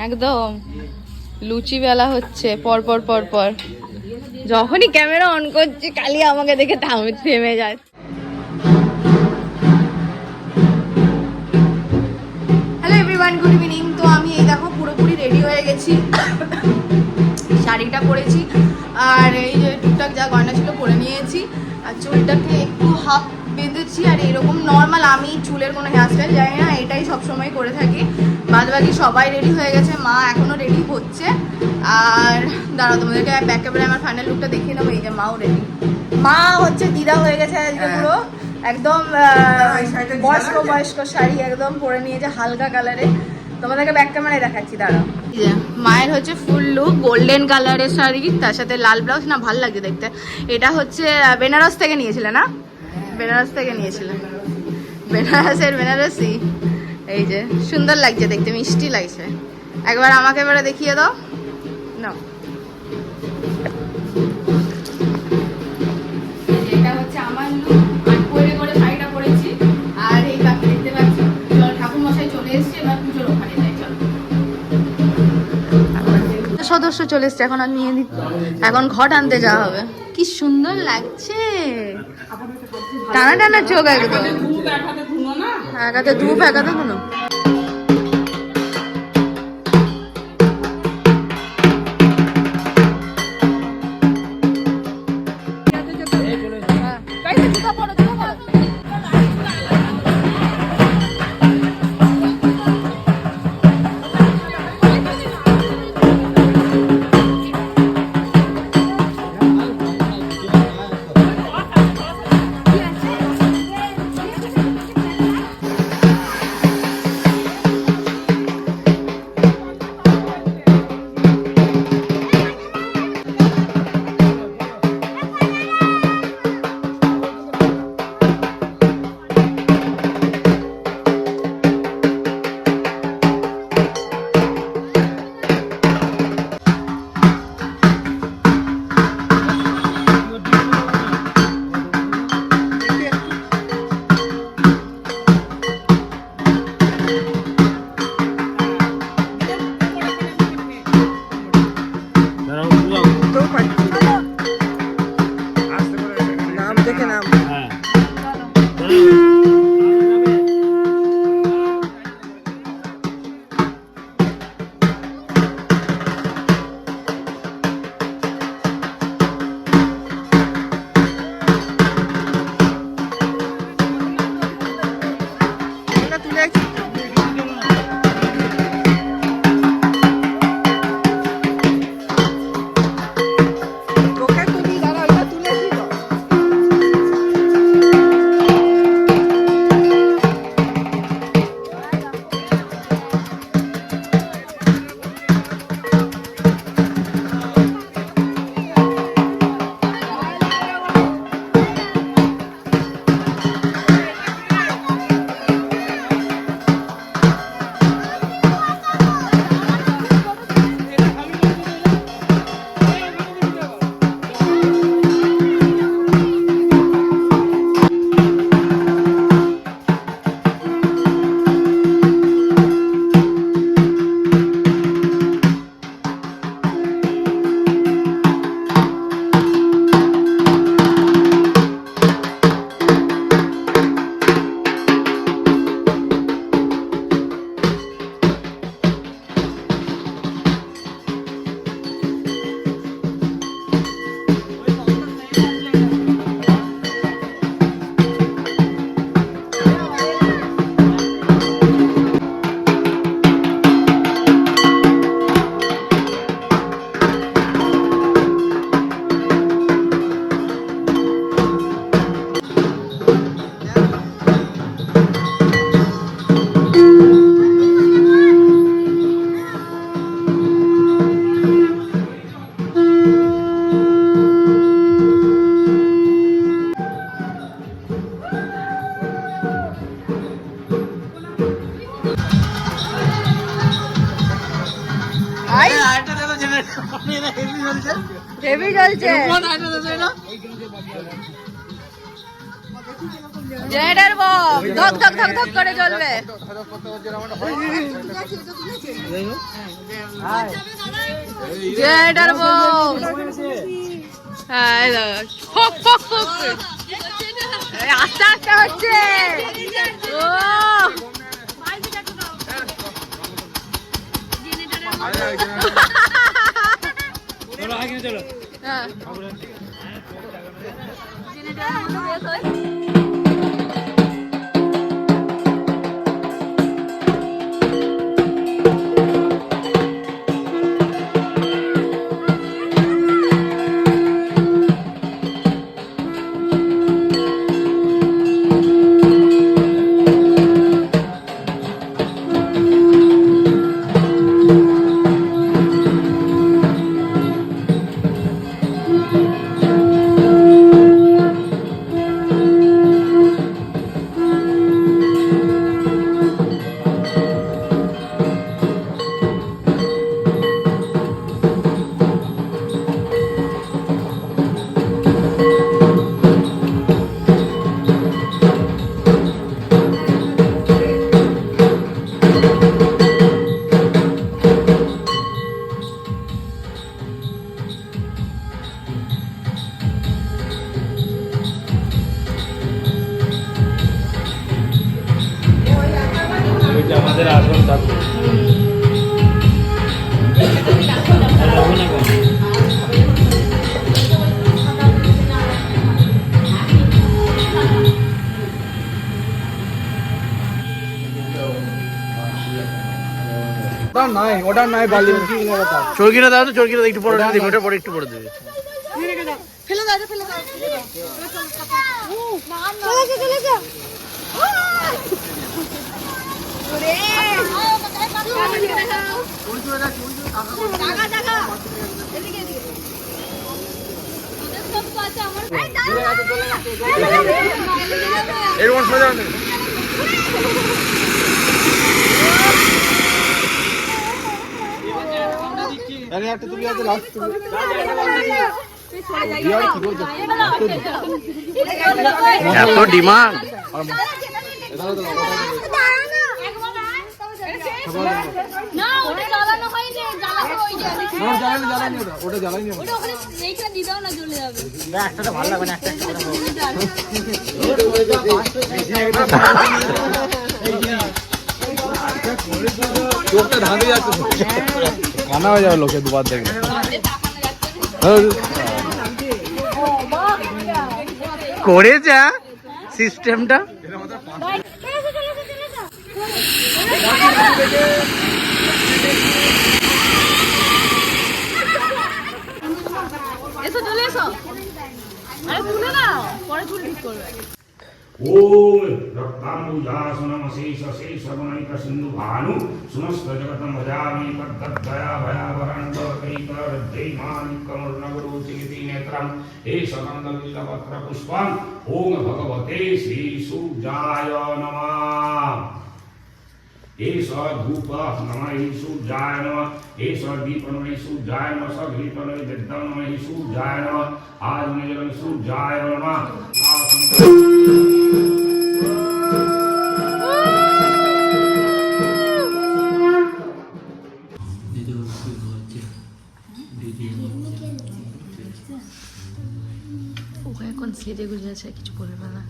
একদম। লুচি বেলা হচ্ছে পর পর পর পর যখনই ক্যামেরা অন করছি কালি আমাকে দেখে থামে থেমে যায় হয়ে গেছি। শাড়িটা পরেছি। আর এই যে টুকটাক যা গয়না ছিল পরে নিয়েছি। আর চুলটাকে একটু হাফ বেঁধেছি আর এরকম নর্মাল আমি চুলের কোনো হেয়ারস্টাইল জানি না এটাই সবসময় করে থাকি। বাদ বাকি সবাই রেডি হয়ে গেছে মা এখনও রেডি হচ্ছে। আর দাঁড়াও তোমাদেরকে ব্যাক ক্যামেরায় আমার ফাইনাল লুকটা দেখিয়ে নেব এই যে মাও রেডি মা হচ্ছে দিদা হয়ে গেছে আজকে পুরো। একদম আহ, বয়স্ক বয়স্ক শাড়ি একদম পরে নিয়েছে হালকা কালারে তোমাদেরকে ব্যাক ক্যামেরায় দেখাচ্ছি, দাঁড়াও। মায়ের হচ্ছে ফুল লুক গোল্ডেন কালারের শাড়ি, তার সাথে লাল ব্লাউজ না, ভালো লাগছে দেখতে। এটা হচ্ছে বেনারস থেকে নিয়েছিলে না? বেনারস থেকে নিয়েছিলে। বেনারসের বেনারসি। এই যে, সুন্দর লাগছে দেখতে, মিষ্টি লাগছে। একবার আমাকে এবারে দেখিয়ে দাও। না সদস্য চলে এসছে এখন আর নিয়ে দিত এখন ঘট আনতে যাওয়া হবে। কি সুন্দর লাগছে। টানা টানা চোখ একদম। এক হাতে ধূপ এক হাতে ধুনো। ধক ধক করে জ্বলবে। জেনারেটর বম হ্যাঁ ফক, ফক, ফক আস্তে আস্তে হচ্ছে। ও। হ্যাঁ। ওটা নাই বালি চরকিটা দাও তো চরকিটা একটু পরে দিবি ওটা পরে একটু পরে দিবি। ফেলে দাও ফেলে দাও এরকম সোজা আরে একটা তুমি আছে লাস্ট তুমি এত ডিমান্ড। না ওটা এইখানে দিয়ে দাও না যাবে চোখটা ধাঁধে যাচ্ছে কানা হয়ে যাবে লোকে দুবার দেখলে করে যা সিস্টেমটা? এসো চলে এসো। আরে তুলে নাও পরে চুল ঠিক করবে। रक्ताम्बुजासुनमशेषशेषगुणैकसिन्धुभानु सुमस्तजगतं भजामि तद्दत्तया भयावरणकैकरद्दैमानिकमर्णगुरुचिति नेत्रम् एषमन्दविलवक्रपुष्पम् ॐ भगवते श्रीसूर्याय नमः। एष धूपः नमः सूर्याय नमः एष दीपनमय सूर्याय नमः स दीपनमय जगदनमय सूर्याय नमः आजनजन सूर्याय नमः। এখন সেজে গুজে আছে কিছু বলবে না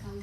কাল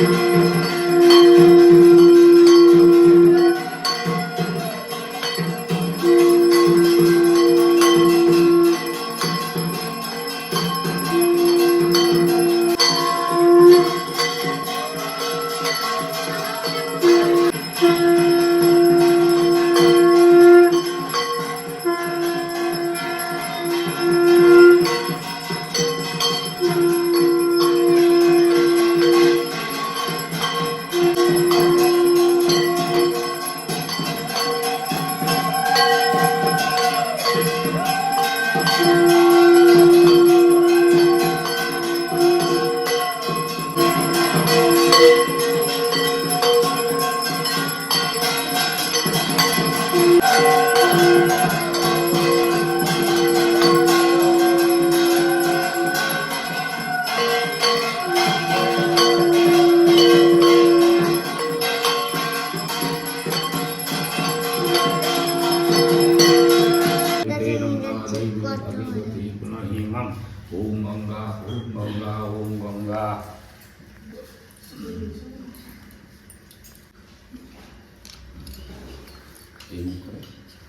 Música সেলিব্রিটি ওম গঙ্গা ওম গঙ্গা ওম গঙ্গা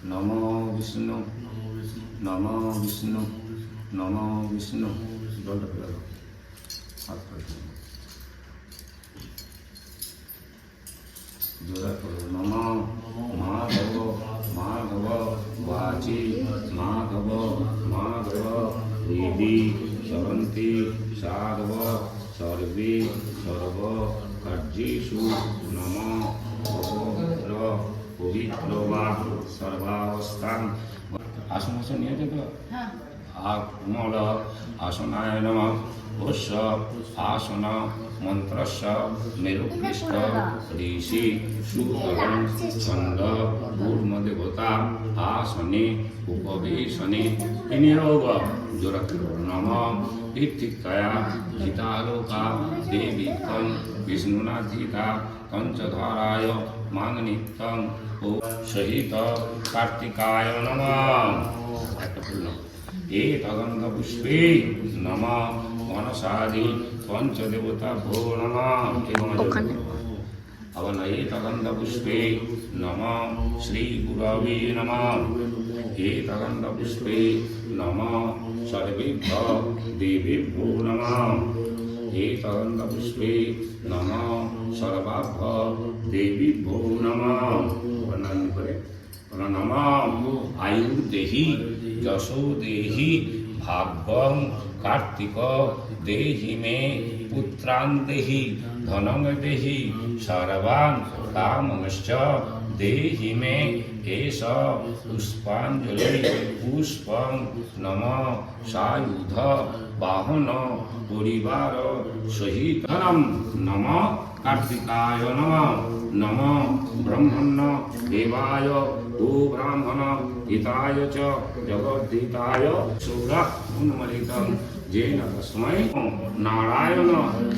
নম বিষ্ণু নম বিষ্ণু নম বিষ্ণু জলটা ফেলে দাও হাত ফেলে দাও। জোড়া করো হৃদি সরন্তি সাধব সর্বে সর্ব কার্যেষু নম পবিত্র পবিত্র বা সর্বাবস্থান আসন আসন যেত তো নম বস্য আসন মন্ত্রস্য মেরুপৃষ্ঠ ঋষি সুতরং ছন্দ কূর্মদেবতা আসনে উপবেশনে বিনিয়োগ দুরক্রম ইত্তিকয়া হিতালোকা দেবী তং বিষ্ণুনা ধীতা পঞ্চধারায় মাংনিত্যং ও সহিত কার্তিকায় নমঃ একটা एतगन्धपुष्पे नमः मनसादि त्वञ्च देवता भो नमः अवन एतगन्धपुष्पे नमः श्रीगुरावे नमः एतगन्धपुष्पे नमः सर्वेभ्य देवेभ्यो नमः एतगन्धपुष्पे नमः सर्वाभ्य देवीभ्यो नमः वन्दनं करे नमः आयुर्देहि यशो देहि भाग्यम कार्तिक देहि मे पुत्रान देहि धनम देहि सर्वान् कामश्च देहि मे एष पुष्पाञ्जलि पुष्पं नम सायुध वाहन परिवार सहित नम कार्तिकाय नम नम ब्रह्मण देवाय হিতায় চ জগদ্ধিতায় সৌর উন্মলিতং যেন তস্মৈ নারায়ণ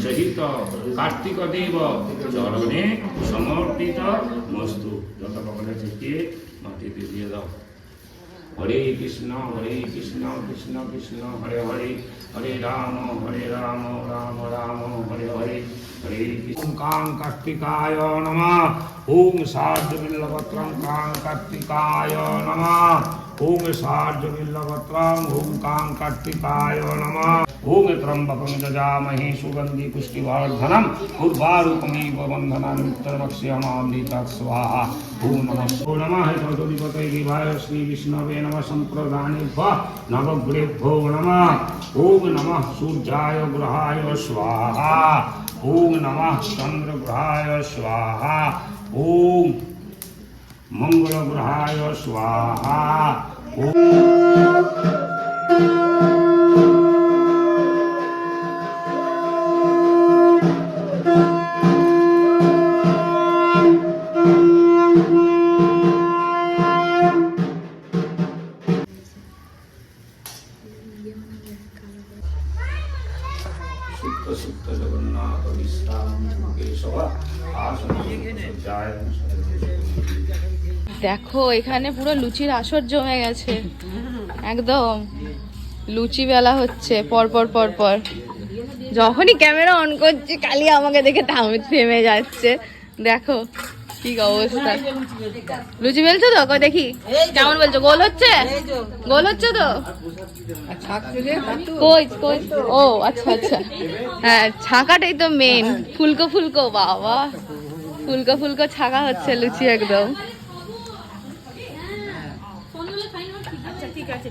সহিত কার্তিক দেব চরণে সমর্পিত মস্তু যত ভগবানের থেকে মাটিতে দিয়ে দাও হরে কৃষ্ণ হরে কৃষ্ণ কৃষ্ণ কৃষ্ণ হরে হরে হরে রাম হরে রাম রাম রাম হরে হরে হরে কৃষ্ণ কাং কার্তিকায় নম ॐ शार्दबिल्लपत्रं कां कार्तिकाय नमः। ॐ शार्दबिल्लपत्रं ॐ कां कार्तिकाय नमः। ॐ त्र्यम्बकं दजामहे सुगन्धि पुष्टिवर्धनम् उर्वारुकमेव तत् स्वाहा। ॐ नमः। ॐ नमः। सरस्वतीपतये देवाय श्रीविष्णवे नमः। सम्प्रदानेभ्य नवग्रेभ्यो नमः। ॐ नमः। सूर्याय ग्रहाय स्वाहा। ॐ नमः। चन्द्रग्रहाय स्वाहा। ઓમ મંગળ ગ્રહાય સ્વાહા ઓમ দেখো, এখানে পুরো লুচির আসর জমে গেছে। একদম। লুচি বেলা হচ্ছে পরপর পরপর পর পর। যখনই ক্যামেরা অন করছি কালি আমাকে দেখে থামে থেমে যাচ্ছে। দেখো কি অবস্থা? লুচি বেলছো তো? দেখি। কেমন বলছো গোল হচ্ছে? গোল হচ্ছে তো? কই কই? ও আচ্ছা আচ্ছা। হ্যাঁ ছাকাটাই তো মেন ফুলকো ফুলকো বাবা। ফুলকো ফুলকো ছাকা হচ্ছে লুচি একদম।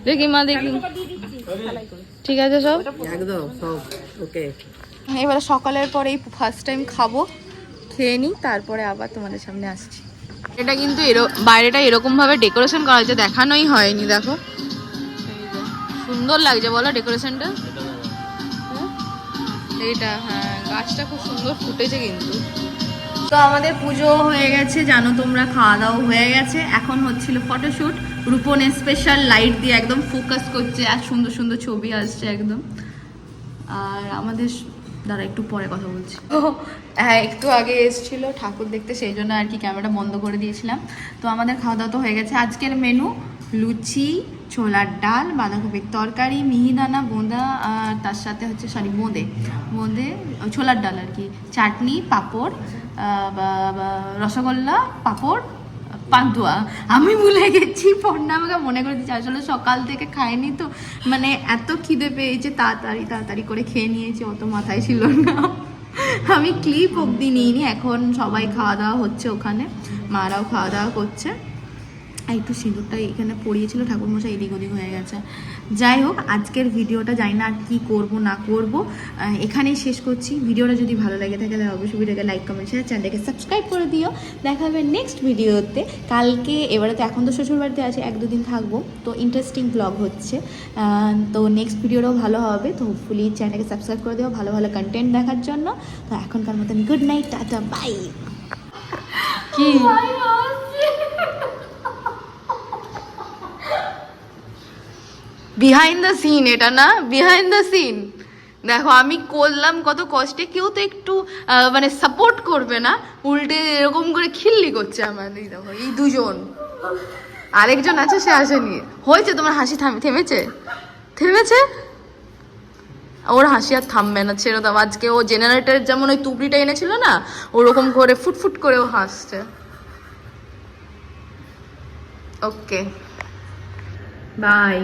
দেখি মা দেখি। ঠিক আছে সব? একদম সব। ওকে। এবারে সকালের পরে এই ফার্স্ট টাইম খাব। খেয়ে নিই তারপরে আবার তোমাদের সামনে আসছি। এটা কিন্তু এরো- বাইরেটা এরকম ভাবে ডেকোরেশন করা হয়েছে দেখানোই হয়নি দেখো। সুন্দর লাগছে বলো ডেকোরেশনটা এইটা হ্যাঁ গাছটা খুব সুন্দর ফুটেছে কিন্তু। তো আমাদের পুজো হয়ে গেছে জানো তোমরা খাওয়া দাওয়া হয়ে গেছে। এখন হচ্ছিল ফটোশুট রূপন স্পেশাল লাইট দিয়ে একদম ফোকাস করছে আর সুন্দর সুন্দর ছবি আসছে একদম। আর আমাদের দাঁড়া একটু পরে কথা বলছি। হ্যাঁ একটু আগে এসেছিল ঠাকুর দেখতে, সেই জন্য আর কি ক্যামেরাটা বন্ধ করে দিয়েছিলাম। তো আমাদের খাওয়া দাওয়া তো হয়ে গেছে। আজকের মেনু লুচি, ছোলার ডাল, বাঁধাকপির তরকারি মিহিদানা বোঁদা, আর তার সাথে হচ্ছে সরি বোঁদে। বোঁদে, ছোলার ডাল আর কি। চাটনি, পাঁপড় রসগোল্লা, পাঁপড় পান্তুয়া। আমি ভুলে গেছি পড়না আমাকে মনে করে দিচ্ছে আসলে সকাল থেকে খায়নি তো। মানে এত খিদে পেয়েছে, তাড়াতাড়ি তাড়াতাড়ি করে খেয়ে নিয়েছি, অত মাথায় ছিল না। আমি ক্লিপ অব্দি নিইনি, এখন সবাই খাওয়া দাওয়া হচ্ছে ওখানে, মারাও খাওয়া দাওয়া করছে। একটু সিঁদুরটা এখানে পড়িয়েছিল ঠাকুরমশাই এদিক ওদিক হয়ে গেছে। যাই হোক আজকের ভিডিওটা জানি না আর কী করব না করব। এখানেই শেষ করছি। ভিডিওটা যদি ভালো লাগে থাকে তাহলে অবশ্যই ভিডিওকে লাইক কমেন্ট শেয়ার চ্যানেলকে সাবস্ক্রাইব করে দিও। দেখা হবে নেক্সট ভিডিওতে কালকে এবারে তো এখন তো শ্বশুর বাড়িতে আছে এক দুদিন থাকব। তো ইন্টারেস্টিং ব্লগ হচ্ছে। তো নেক্সট ভিডিওটাও ভালো হবে। তো হোপফুলি চ্যানেলকে সাবস্ক্রাইব করে দিও ভালো ভালো কন্টেন্ট দেখার জন্য। তো এখনকার মতন গুড নাইট টাটা বাই কি? বিহাইন্ড দ্য সিন এটা না? বিহাইন্ড দ্য সিন দেখো, আমি করলাম কত কষ্টে, কেউ তো একটু মানে সাপোর্ট করবে না। উল্টে এরকম করে খিল্লি করছে আমাদের এই দেখো, এই দুজন। আরেকজন আছে, সে আসেনি। হয়েছে তোমার হাসি থামে, থেমেছে? থেমেছে? ওর হাসি আর থামবে না, ছেড়ে দাও। আজকে ও জেনারেটর যেমন ওই তুবড়িটা এনেছিল না, ওরকম করে ফুটফুট করে ও হাসছে। Okay bye